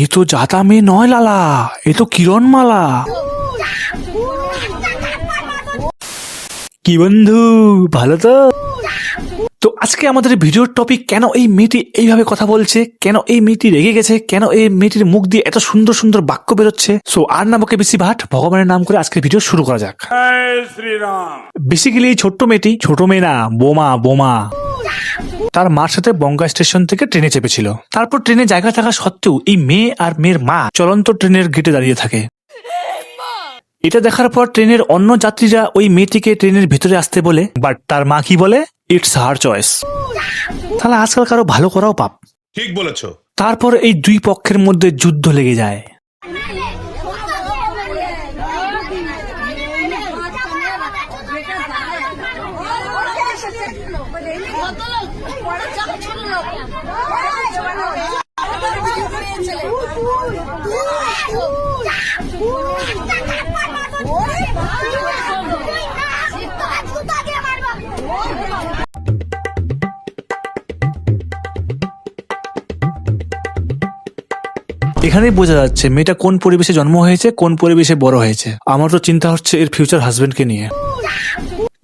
এ তো জাতা মেয়ে নয় লালা। এ তো কিরণমালা। কি বন্ধু ভালো তো? তো আজকে আমাদের ভিডিওর টপিক কেন এই মেয়েটি এইভাবে কথা বলছে? কেন এই মেয়েটি রেগে গেছে? কেন এই মেয়েটির মুখ দিয়ে এত সুন্দর সুন্দর বাক্য বেরোচ্ছে? সো আর নামকে বেশি ভাট ভগবানের নাম করে আজকের ভিডিও শুরু করা যাক। বেসিক্যালি এই ছোট্ট মেয়েটি ছোট মেয়ে না বোমা বোমা। তার মার সাথে বঙ্গা স্টেশন থেকে ট্রেনে চেপেছিল। তারপর ট্রেনে জায়গা থাকা সত্ত্বেও এই মেয়ে আর মেয়ের মা চলন্ত ট্রেনের গেটে দাঁড়িয়ে থাকে। এটা দেখার পর ট্রেনের অন্য যাত্রীরা ওই মেয়েটিকে ট্রেনের ভিতরে আসতে বলে বাট তার মা কি বলে? ইটস হার চয়েস তাহলে আজকাল কারও ভালো করাও পাপ। ঠিক বলেছ। তারপর এই দুই পক্ষের মধ্যে যুদ্ধ লেগে যায়। এখানেই বোঝা যাচ্ছে মেয়েটা কোন পরিবেশে জন্ম হয়েছে কোন পরিবেশে বড় হয়েছে। আমার তো চিন্তা হচ্ছে এর ফিউচার হাজবেন্ডকে নিয়ে।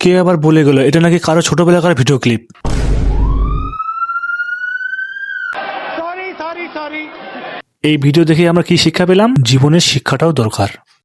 কে আবার বলে গেল এটা নাকি কারও ছোটবেলাকার ভিডিও ক্লিপ এই ভিডিও দেখে আমরা কি শিক্ষা পেলাম? জীবনের শিক্ষাটাও দরকার।